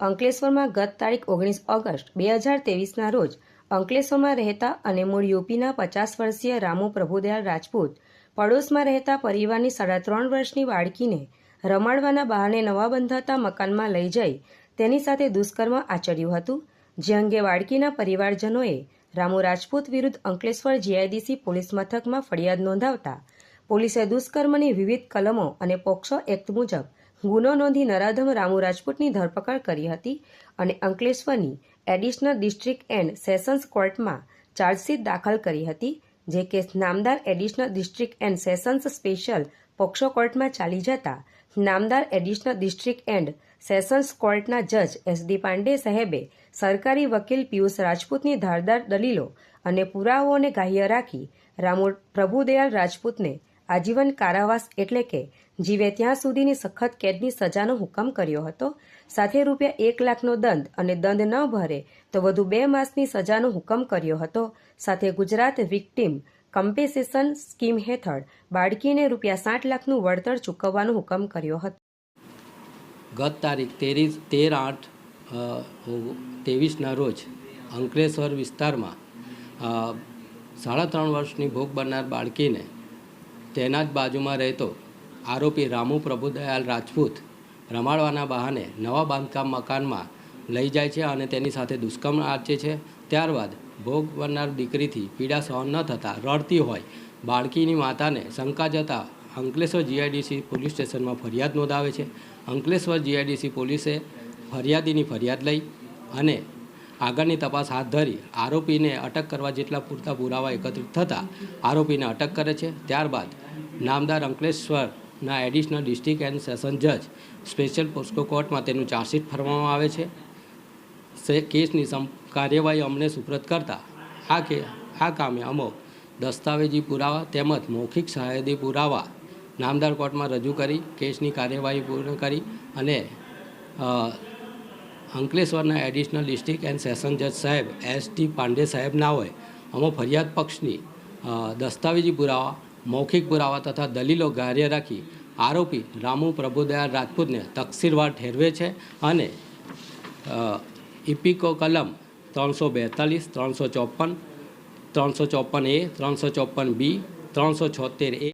અંકલેશ્વરમાં ગત તારીખ ઓગણીસ ઓગસ્ટ બે હજાર તેવીસના રોજ અંકલેશ્વરમાં રહેતા અને મૂળ યુપીના પચાસ વર્ષીય રામુ પ્રભુદયાળ રાજપૂત પડોશમાં રહેતા પરિવારની સાડા ત્રણ વર્ષની બાળકીને રમાડવાના બહાને નવા બંધાતા મકાનમાં લઈ જઈ તેની સાથે દુષ્કર્મ આચર્યું હતું. જે અંગે બાળકીના પરિવારજનોએ રામુ રાજપૂત વિરુદ્ધ અંકલેશ્વર જીઆઈડીસી પોલીસ મથકમાં ફરિયાદ નોંધાવતા પોલીસે દુષ્કર્મની વિવિધ કલમો અને પોક્સો એક્ટ મુજબ ગુનો નોંધી નરાધમ રામુ રાજપૂતની ધરપકડ કરી હતી અને અંકલેશ્વરની એડિશનલ ડિસ્ટ્રિક્ટ એન્ડ સેશન્સ કોર્ટમાં ચાર્જશીટ દાખલ કરી હતી, જે કેસ નામદાર additional district and sessions special POCSO કોર્ટમાં ચાલી જતા નામદાર એડિશનલ ડિસ્ટ્રિક્ટ એન્ડ સેશન્સ કોર્ટના જજ એસ ડી પાંડે સાહેબે સરકારી વકીલ પિયુષ રાજપૂતની ધારદાર દલીલો અને પુરાવાઓને ગ્રાહ્ય રાખી રામુ પ્રભુદયાલ રાજપૂતને આજીવન કારાવાસ એટલે કે જીવે ત્યાં સુધીની સખત કેદની સજાનો હુકમ કર્યો હતો. સાથે રૂપિયા એક લાખનો દંડ અને દંડ ન ભરે તો વધુ બે માસની સજાનો હુકમ કર્યો હતો. સાથે ગુજરાત વિક્ટીમ કમ્પેન્સેશન સ્કીમ હેઠળ બાળકીને રૂપિયા સાઠ લાખનું વળતર ચૂકવવાનો હુકમ કર્યો હતો. ગત તારીખ તેરી તેર આઠ ત્રેવીસના રોજ અંકલેશ્વર વિસ્તારમાં સાડા ત્રણ વર્ષની ભોગ બનનાર બાળકીને તેના જ બાજુમાં રહેતો આરોપી રામુ પ્રભુદયાલ રાજપૂત રમાડવાના બહાને નવા બાંધકામ મકાનમાં લઈ જાય છે અને તેની સાથે દુષ્કર્મ આચે છે. ત્યારબાદ ભોગ બનનાર દીકરીથી પીડા સહન ન થતાં રડતી હોય. બાળકીની માતાને શંકા જતાં અંકલેશ્વર જીઆઈડીસી પોલીસ સ્ટેશનમાં ફરિયાદ નોંધાવે છે. અંકલેશ્વર જીઆઈડીસી પોલીસે ફરિયાદીની ફરિયાદ લઈ અને આગળની તપાસ હાથ ધરી આરોપીને અટક કરવા જેટલા પૂરતા પુરાવા એકત્રિત થતાં આરોપીને અટક કરે છે. ત્યારબાદ નામદાર અંકલેશ્વરના એડિશનલ ડિસ્ટ્રિક્ટ એન્ડ સેશન જજ સ્પેશિયલ પોસ્કો કોર્ટમાં તેનું ચાર્જશીટ ફરવામાં આવે છે. કેસની કાર્યવાહી અમને સુપ્રત કરતા આ કે આ કામે અમો દસ્તાવેજી પુરાવા તેમજ મૌખિક સહાયદી પુરાવા નામદાર કોર્ટમાં રજૂ કરી, કેસની કાર્યવાહી પૂર્ણ કરી અને અંકલેશ્વરના એડિશનલ ડિસ્ટ્રિક્ટ એન્ડ સેશન જજ સાહેબ એસ ટી પાંડે સાહેબ ના હોય અમો ફરિયાદ પક્ષની દસ્તાવેજી પુરાવા, મૌખિક પુરાવા તથા દલીલો ગાર્ય રાખી આરોપી રામુ પ્રભુદયા રાજપૂતને તકસીરવાર ઠેરવે છે અને ઇપિકો કલમ ત્રણસો બેતાલીસ, ત્રણસો ચોપન ત્રણસો ચોપન એ, ત્રણસો ચોપન બી, ત્રણસો છોતેર એ